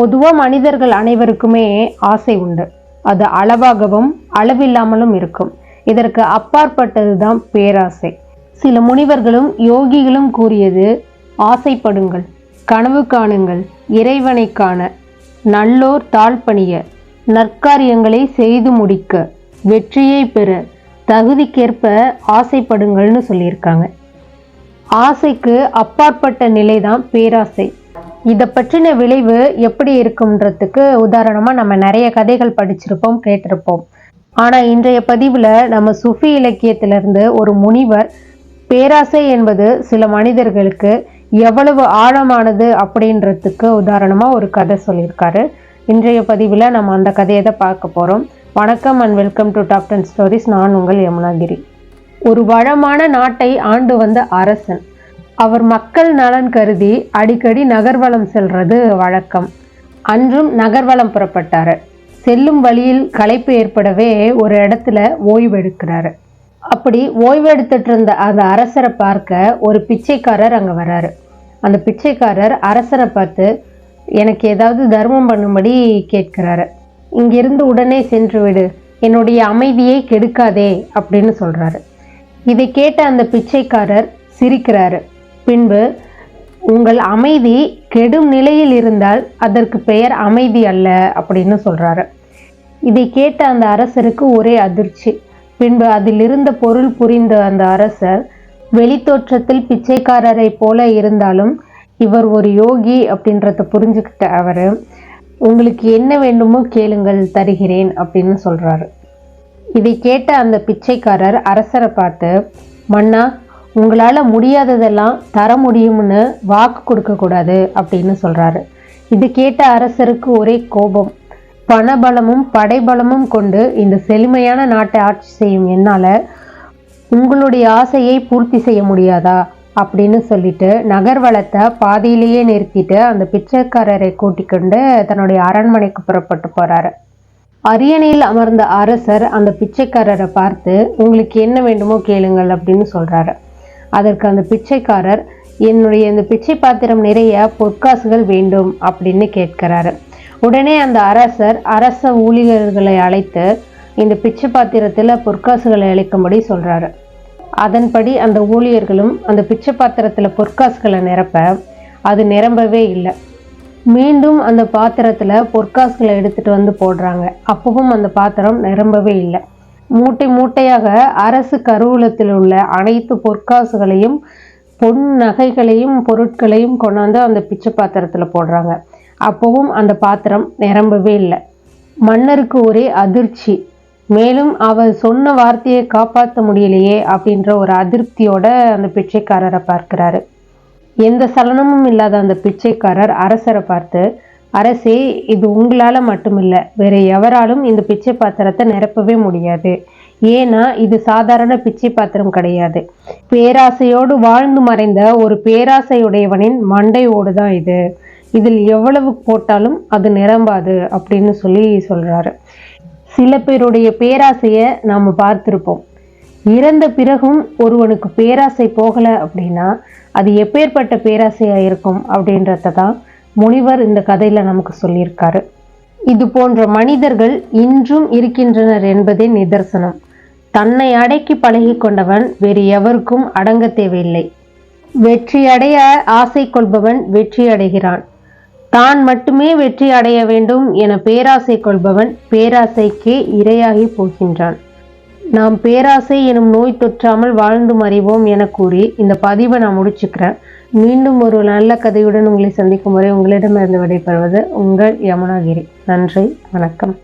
பொதுவாக மனிதர்கள் அனைவருக்குமே ஆசை உண்டு. அது அளவாகவும் அளவில்லாமலும் இருக்கும். இதற்கு அப்பாற்பட்டது தான் பேராசை. சில முனிவர்களும் யோகிகளும் கூறியது ஆசைப்படுங்கள் கனவு காணுங்கள் இறைவனை காண. நல்லோர் தாழ்பணிய. நற்காரியங்களை செய்து முடிக்க. வெற்றியை பெற. தகுதிக்கேற்ப ஆசைப்படுங்கள்னு சொல்லியிருக்காங்க. ஆசைக்கு அப்பாற்பட்ட நிலைதான் பேராசை. இதை பற்றின விளைவு எப்படி இருக்கும்ன்றதுக்கு உதாரணமாக நம்ம நிறைய கதைகள் படிச்சிருப்போம் கேட்டிருப்போம். ஆனால் இன்றைய பதிவில் நம்ம சுஃபி இலக்கியத்திலிருந்து ஒரு முனிவர் பேராசை என்பது சில மனிதர்களுக்கு எவ்வளவு ஆழமானது அப்படின்றதுக்கு உதாரணமாக ஒரு கதை சொல்லியிருக்காரு. இன்றைய பதிவில் நம்ம அந்த கதையை தான் பார்க்க போகிறோம் வணக்கம் and welcome to top ten stories நான் உங்கள் யமுனாகிரி. ஒரு வளமான நாட்டை ஆண்டு வந்த அரசன். அவர் மக்கள் நலன் கருதி அடிக்கடி நகர்வலம் செல்றது வழக்கம். அன்றும் நகர்வலம் புறப்பட்டார். செல்லும் வழியில் களைப்பு ஏற்படவே ஒரு இடத்துல ஓய்வெடுக்கிறார் அப்படி ஓய்வெடுத்துட்டு இருந்த அந்த அரசரை பார்க்க ஒரு பிச்சைக்காரர் அங்கே வராரு. அந்த பிச்சைக்காரர் அரசரை பார்த்து எனக்கு ஏதாவது தர்மம் பண்ணும்படி கேட்கிறாரு. இங்கிருந்து உடனே சென்று விடு. என்னுடைய அமைதியை கெடுக்காதே அப்படின்னு சொல்கிறாரு இதை கேட்ட அந்த பிச்சைக்காரர் சிரிக்கிறாரு. பின்பு உங்கள் அமைதி கெடும் நிலையில் இருந்தால் அதற்கு பெயர் அமைதி அல்ல அப்படின்னு சொல்கிறாரு இதை கேட்ட அந்த அரசருக்கு ஒரே அதிர்ச்சி. பின்பு அதில் இருந்த பொருள் புரிந்த அந்த அரசர் வெளித்தோற்றத்தில் பிச்சைக்காரரை போல இருந்தாலும் இவர் ஒரு யோகி அப்படின்றத புரிஞ்சுக்கிட்ட அவர் உங்களுக்கு என்ன வேண்டுமோ கேளுங்கள் தருகிறேன் அப்படின்னு சொல்கிறாரு இதை கேட்ட அந்த பிச்சைக்காரர் அரசரை பார்த்து மன்னா உங்களால் முடியாததெல்லாம் தர முடியும்னு வாக்கு கொடுக்கக்கூடாது அப்படின்னு சொல்கிறாரு இது கேட்ட அரசருக்கு ஒரே கோபம். பணபலமும் படைபலமும் கொண்டு இந்த செழுமையான நாட்டை ஆட்சி செய்யும் என்னால் உங்களுடைய ஆசையை பூர்த்தி செய்ய முடியாதா அப்படின்னு சொல்லிட்டு நகர்வலத்தை பாதியிலேயே நிறுத்திட்டு அந்த பிச்சைக்காரரை கூட்டிக்கொண்டு தன்னுடைய அரண்மனைக்கு புறப்பட்டு போகிறாரு அரியணையில் அமர்ந்த அரசர் அந்த பிச்சைக்காரரை பார்த்து உங்களுக்கு என்ன வேண்டுமோ கேளுங்கள் அப்படின்னு சொல்கிறாரு அதற்கு அந்த பிச்சைக்காரர் என்னுடைய இந்த பிச்சை பாத்திரம் நிறைய பொற்காசுகள் வேண்டும் அப்படின்னு கேட்கிறாரு. உடனே அந்த அரசர் அரச ஊழியர்களை அழைத்து இந்த பிச்சை பாத்திரத்தில் பொற்காசுகளை அளிக்கும்படி சொல்கிறாரு அதன்படி அந்த ஊழியர்களும் அந்த பிச்சை பாத்திரத்தில் பொற்காசுகளை நிரப்ப அது நிரம்பவே இல்லை. மீண்டும் அந்த பாத்திரத்தில் பொற்காசுகளை எடுத்துகிட்டு வந்து போடுறாங்க. அப்பவும் அந்த பாத்திரம் நிரம்பவே இல்லை. மூட்டை மூட்டையாக அரசு கருவூலத்தில் உள்ள அனைத்து பொற்காசுகளையும் பொன் நகைகளையும் பொருட்களையும் கொண்டாந்து அந்த பிச்சை பாத்திரத்தில் போடுறாங்க. அப்போவும் அந்த பாத்திரம் நிரம்பவே இல்லை. மன்னருக்கு ஒரே அதிர்ச்சி. மேலும் அவர் சொன்ன வார்த்தையை காப்பாற்ற முடியலையே அப்படின்ற ஒரு அதிருப்தியோட அந்த பிச்சைக்காரரை பார்க்கிறாரு. எந்த சலனமும் இல்லாத அந்த பிச்சைக்காரர் அரசரை பார்த்து அரசே இது உங்களால் மட்டுமில்ல வேற எவராலும் இந்த பிச்சை பாத்திரத்தை நிரப்பவே முடியாது. ஏன்னா இது சாதாரண பிச்சை பாத்திரம் கிடையாது. பேராசையோடு வாழ்ந்து மறைந்த ஒரு பேராசையுடையவனின் மண்டையோடு தான் இது. இதில் எவ்வளவு போட்டாலும் அது நிரம்பாது அப்படின்னு சொல்லி சொல்கிறாரு சில பேருடைய பேராசையை நாம் பார்த்துருப்போம். இறந்த பிறகும் ஒருவனுக்கு பேராசை போகலை அப்படின்னா அது எப்பேற்பட்ட பேராசையாக இருக்கும் அப்படின்றத தான் முனிவர் இந்த கதையில் நமக்கு சொல்லியிருக்காரு. இது போன்ற மனிதர்கள் இன்றும் இருக்கின்றனர் என்பதே நிதர்சனம். தன்னை அடக்கி பழகி கொண்டவன் வேறு எவருக்கும் அடங்க தேவையில்லை. வெற்றி அடைய ஆசை கொள்பவன் வெற்றி அடைகிறான். தான் மட்டுமே வெற்றி அடைய வேண்டும் என பேராசை கொள்பவன் பேராசைக்கே இரையாகி போகின்றான். நாம் பேராசை எனும் நோய் தொற்றாமல் வாழ்ந்து மறைவோம் என கூறி இந்த பதிவை நான் முடிச்சுக்கிறேன். மீண்டும் ஒரு நல்ல கதையுடன் உங்களை சந்திக்கும் வரை உங்களிடமிருந்து விடைபெறுவது உங்கள் யமுனாகிரி. நன்றி வணக்கம்.